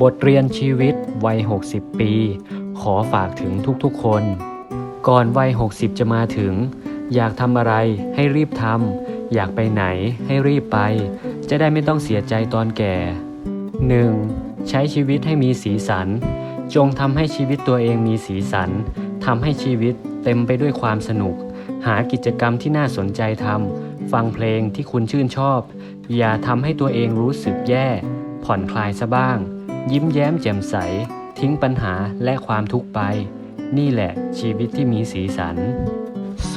บทเรียนชีวิตวัย 60 ปี ขอฝากถึงทุกๆคน ก่อนวัย 60 จะมาถึง อยากทำอะไรให้รีบทำอยากไปไหนให้รีบไป จะได้ไม่ต้องเสียใจตอนแก่ 1. ใช้ชีวิตให้มีสีสัน จงทำให้ชีวิตตัวเองมีสีสันทำให้ชีวิตเต็มไปด้วยความสนุก หากิจกรรมที่น่าสนใจทำฟังเพลงที่คุณชื่นชอบ อย่าทำให้ตัวเองรู้สึกแย่ ผ่อนคลายซะบ้าง ยิ้มแย้มแจ่มใส ทิ้งปัญหาและความทุกข์ไป นี่แหละชีวิตที่มีสีสัน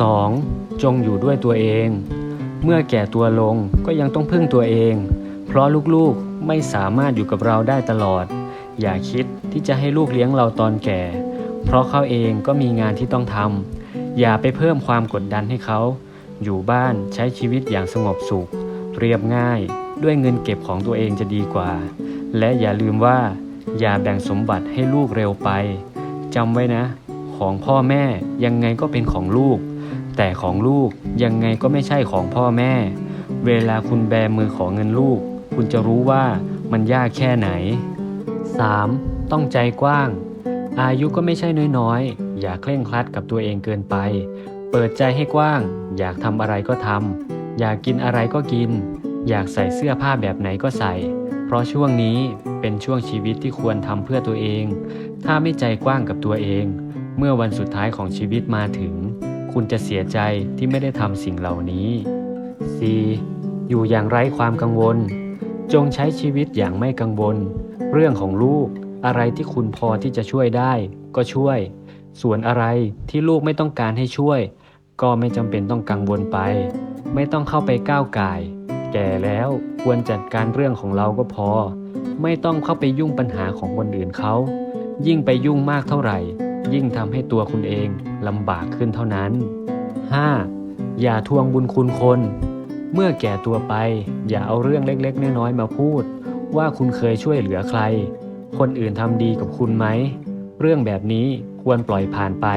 2. จงอยู่ด้วยตัวเอง เมื่อแก่ตัวลงก็ยังต้องพึ่งตัวเอง เพราะลูกๆไม่สามารถอยู่กับเราได้ตลอด อย่าคิดที่จะให้ลูกเลี้ยงเราตอนแก่ เพราะเขาเองก็มีงานที่ต้องทำอย่าไปเพิ่มความกดดันให้เขา อยู่บ้านใช้ชีวิตอย่างสงบสุข เรียบง่ายด้วยเงินเก็บของตัวเองจะดีกว่า และอย่าลืมว่าอย่าแบ่งสมบัติให้ลูกเร็วไปจำไว้นะ ของพ่อแม่ยังไงก็เป็นของลูก แต่ของลูกยังไงก็ไม่ใช่ของพ่อแม่ เวลาคุณแบมือของเงินลูก คุณจะรู้ว่ามันยากแค่ไหน 3. ต้องใจกว้าง อายุก็ไม่ใช่น้อยๆ อย่าเคร่งครัดกับตัวเองเกินไป เปิดใจให้กว้าง อยากทำอะไรก็ทำอยากกินอะไรก็กิน อยากใส่เสื้อผ้าแบบไหนก็ใส่ เพราะช่วงนี้เป็นช่วงชีวิตที่ควรทำเพื่อตัวเอง ถ้าไม่ใจกว้างกับตัวเอง เมื่อวันสุดท้ายของชีวิตมาถึง คุณจะเสียใจที่ไม่ได้ทำสิ่งเหล่านี้ 4. อยู่อย่างไร้ความกังวล จงใช้ชีวิตอย่างไม่กังวล เรื่องของลูกอะไรที่คุณพอที่จะช่วยได้ ก็ช่วย ส่วนอะไรที่ลูกไม่ต้องการให้ช่วย ก็ไม่จำเป็นต้องกังวลไป ไม่ต้องเข้าไปก้าวไก่าย แก่แล้ว ควรจัดการเรื่องของเราก็พอ ไม่ต้องเข้าไปยุ่งปัญหาของคนอื่นเขา ยิ่งไปยุ่งมากเท่าไหร่ ยิ่งทำให้ตัวคุณเองลำบากขึ้นเท่านั้น 5. อย่าทวงบุญคุณคน เมื่อแก่ตัวไป อย่าเอาเรื่องเล็กๆน้อยๆมาพูด ว่าคุณเคยช่วยเหลือใคร คนอื่นทำดีกับคุณไหม เรื่องแบบนี้ควรปล่อยผ่านไป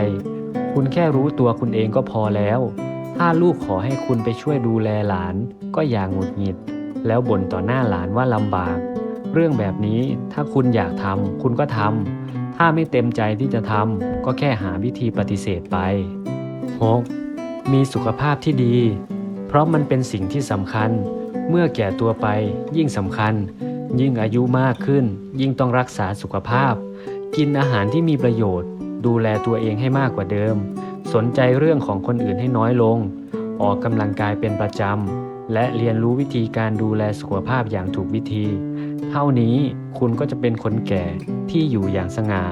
คุณแค่รู้ตัวคุณเองก็พอแล้ว ถ้าลูกขอให้คุณไปช่วยดูแลหลาน ก็อย่างหงุดหงิด แล้วบ่นต่อหน้าหลานว่าลำบาก เรื่องแบบนี้ถ้าคุณอยากทำคุณก็ทำถ้าไม่เต็มใจที่จะทำก็แค่หาวิธีปฏิเสธไป 6. มีสุขภาพที่ดี เพราะมันเป็นสิ่งที่สำคัญ เมื่อแก่ตัวไปยิ่งสำคัญ ยิ่งอายุมากขึ้น ยิ่งต้องรักษาสุขภาพ กินอาหารที่มีประโยชน์ ดูแลตัวเองให้มากกว่าเดิม สนใจเรื่องของคนอื่นให้น้อยลง ออกกำลังกายเป็นประจำ และเรียนรู้วิธีการดูแลสุขภาพอย่างถูกวิธี เท่านี้คุณก็จะเป็นคนแก่ที่อยู่อย่างสง่า